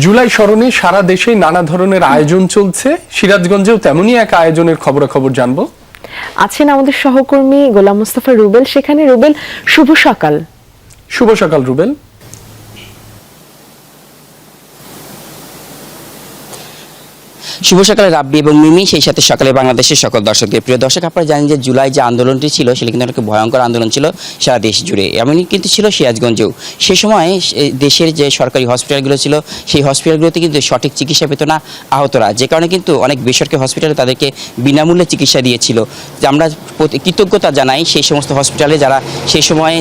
জুলাই স্মরণে সারা দেশে নানা ধরনের আয়োজন চলছে। সিরাজগঞ্জেও তেমনই এক আয়োজনের খবরাখবর জানব। আছেন আমাদের সহকর্মী গোলাম মুস্তাফা রুবেল। সেখানে রুবেল শুভ সকাল। শুভ সকাল রুবেল। শুভ সকালে রাব্বি এবং মিমি, সেই সাথে সকালে বাংলাদেশের সকল দর্শকদের। প্রিয় দর্শক, আপনারা জানেন যে জুলাই যে আন্দোলনটি ছিল, সেটা কিন্তু অনেক ভয়ঙ্কর আন্দোলন ছিল সারা দেশ জুড়ে। এমনই কিন্তু ছিল সিরাজগঞ্জেও। সে সময় দেশের যে সরকারি হসপিটালগুলো ছিল, সেই হসপিটালগুলোতে কিন্তু সঠিক চিকিৎসা পেত না আহতরা, যে কারণে কিন্তু অনেক বেসরকারি হসপিটালে তাদেরকে বিনামূল্যে চিকিৎসা দিয়েছিল। আমরা কৃতজ্ঞতা জানাই সেই সমস্ত হসপিটালে যারা সেই সময়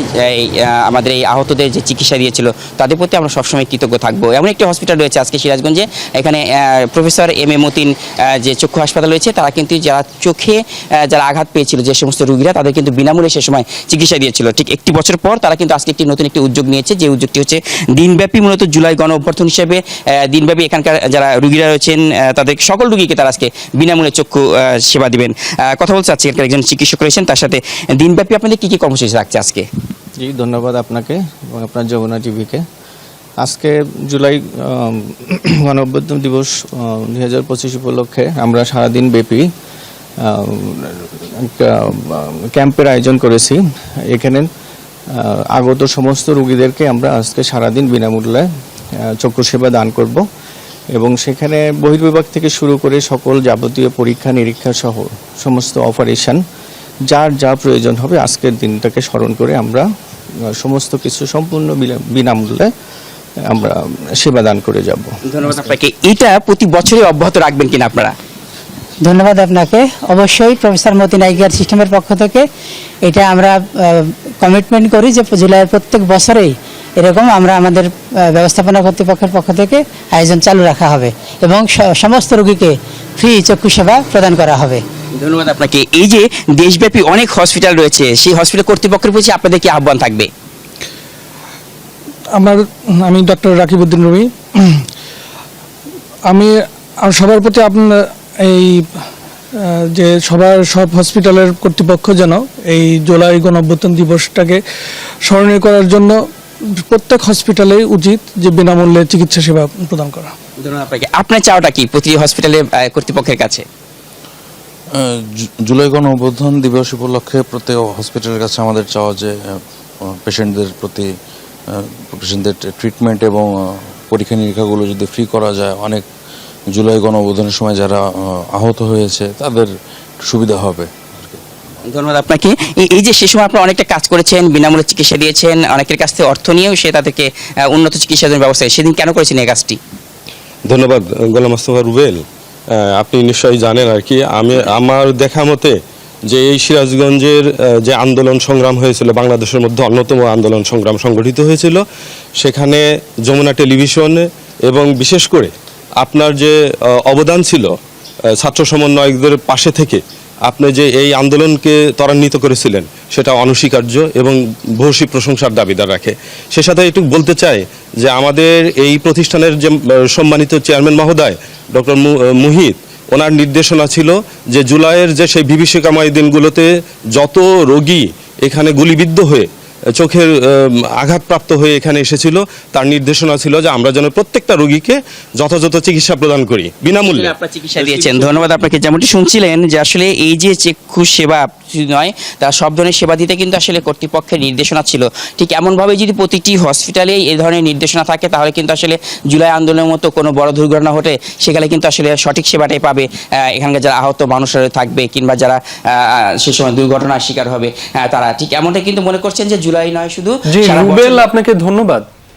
আমাদের এই আহতদের যে চিকিৎসা দিয়েছিল, তাদের প্রতি আমরা সবসময় কৃতজ্ঞ থাকব। এমন একটি হসপিটাল রয়েছে আজকে সিরাজগঞ্জে। এখানে প্রফেসর এম এ মতিন যে চক্ষু হাসপাতাল রয়েছে, তারা কিন্তু যারা চোখে যারা আঘাত পেয়েছিল যে সমস্ত রোগীরা, তাদের কিন্তু বিনামূল্যে সে সময় চিকিৎসা দিয়েছিল। ঠিক একটি বছর পর তারা কিন্তু আজকে একটি নতুন একটি উদ্যোগ নিয়েছে, যে উদ্যোগটি হচ্ছে দিনব্যাপী মূলত জুলাই গণ অভ্যর্থন হিসেবে দিনব্যাপী এখানকার যারা রুগীরা রয়েছেন তাদের সকল রুগীকে তারা আজকে বিনামূল্যে চক্ষু সেবা দিবেন। কথা বলছে আজকে এখানকার একজন চিকিৎসক রয়েছেন, তার সাথে দিনব্যাপী আপনাদের কি কি কর্মসূচি রাখছে আজকে? জি, ধন্যবাদ আপনাকে এবং আপনার যমুনা টিভিকে। আজকে জুলাই আম, গণ অভ্যুত্থান দিবস দুই হাজার পঁচিশ উপলক্ষে আমরা সারাদিন ব্যাপী একটা ক্যাম্পের আয়োজন করেছি। এখানে আগত সমস্ত রুগীদেরকে আমরা আজকে সারাদিন বিনামূল্যে চক্ষু সেবা দান করব এবং সেখানে বহির্বিভাগ থেকে শুরু করে সকল যাবতীয় পরীক্ষা নিরীক্ষা সহ সমস্ত অপারেশন যার যা প্রয়োজন হবে আজকের দিনটাকে স্মরণ করে আমরা সমস্ত কিছু সম্পূর্ণ বিনামূল্যে আমরা সেবা দান করে যাব। ধন্যবাদ আপনাকে। এটা প্রতি বছরই অব্যাহত রাখবেন কিনা আপনারা? ধন্যবাদ আপনাকে। অবশ্যই প্রফেসর মতিন আইগার সিস্টেমের পক্ষ থেকে এটা আমরা কমিটমেন্ট করি যে জুলাইয়ের প্রত্যেক বছরেই এরকম আমরা আমাদের ব্যবস্থাপনা কর্তৃপক্ষের পক্ষ থেকে আয়োজন চালু রাখা হবে এবং সমস্ত রোগীকে ফ্রি চক্ষু সেবা প্রদান করা হবে। ধন্যবাদ আপনাকে। এই যে দেশব্যাপী অনেক হসপিটাল রয়েছে সেই হসপিটাল কর্তৃপক্ষের প্রতি আপনাদের কি আহ্বান থাকবে? আমার আমি ডক্টর রাকিবউদ্দিন রুমি। আমি সবার প্রতি আপনার এই যে সবার সব হসপিটালের কর্তৃপক্ষ যেন এই জুলাই গণঅভ্যুত্থান দিবসটাকে স্মরণীয় করার জন্য প্রত্যেক হসপিটালেই উচিত যে বিনামূল্যে চিকিৎসা সেবা প্রদান করা। আপনাকে। আপনার চাওয়াটা কি প্রতি হসপিটালে কর্তৃপক্ষের কাছে? জুলাই গণ অভ্যুত্থান দিবস উপলক্ষে প্রত্যেক হসপিটালের কাছে আমাদের চাওয়া যে পেশেন্টদের প্রতি পেশেন্টদের ট্রিটমেন্ট এবং পরীক্ষা নিরীক্ষাগুলো যদি ফ্রি করা যায় অনেক জুলাই গণবোধনের সময় যারা আহত হয়েছে তাদের সুবিধা হবে। ধন্যবাদ আপনাকে। এই- যে সে সময় আপনারা অনেকটা কাজ করেছেন বিনামূল্যে চিকিৎসা দিয়েছেন অনেকের কাছ থেকে অর্থ নিয়েও সে তাদেরকে উন্নত চিকিৎসার জন্য ব্যবস্থা সেদিন কেন করেছেন এই কাজটি? ধন্যবাদ গোলাম মোস্তফা রুবেল। আপনি নিশ্চয়ই জানেন আর কি আমি আমার দেখা মতে যে এই সিরাজগঞ্জের যে আন্দোলন সংগ্রাম হয়েছিল, বাংলাদেশের মধ্যে অন্যতম আন্দোলন সংগ্রাম সংগঠিত হয়েছিল, সেখানে যমুনা টেলিভিশন এবং বিশেষ করে আপনার যে অবদান ছিল ছাত্র সমন্বয়কদের পাশে থেকে আপনি যে এই আন্দোলনকে ত্বরান্বিত করেছিলেন, সেটা অনস্বীকার্য এবং ভূয়সী প্রশংসার দাবিদার রাখে। সে সাথে একটু বলতে চাই যে আমাদের এই প্রতিষ্ঠানের যে সম্মানিত চেয়ারম্যান মহোদয়, ডক্টর মুহিত ওনার নির্দেশনা ছিল যে জুলাইয়ের যে সেই বিভীষিকাময় দিনগুলোতে যত রোগী এখানে গুলিবিদ্ধ হয়ে চোখের আঘাতপ্রাপ্ত হয়ে এখানে এসেছিল। তার নির্দেশনা ছিল যে আমরা যেন প্রত্যেকটা রোগীকে যথাযথ চিকিৎসা প্রদান করি বিনামূল্যে। আপনার চিকিৎসা দিয়েছেন। ধন্যবাদ আপনাকে। যেমনটি শুনছিলেন যে আসলে এই যে চক্ষু সেবা নয় তার সব ধরনের সেবা দিতে কিন্তু আসলে কর্তৃপক্ষের নির্দেশনা ছিল। ঠিক এমনভাবে যদি প্রতিটি হসপিটালে এই ধরনের নির্দেশনা থাকে তাহলে কিন্তু আসলে জুলাই আন্দোলনের মতো কোনো বড় দুর্ঘটনা ঘটে সেখানে কিন্তু আসলে সঠিক সেবাটাই পাবে এখানকার যারা আহত মানুষরা থাকবে কিংবা যারা আহ, সে সময় দুর্ঘটনার শিকার হবে তারা। ঠিক এমনটাই কিন্তু মনে করছেন যে জুলাই নয় শুধু জি রুবেল আপনাকে ধন্যবাদ।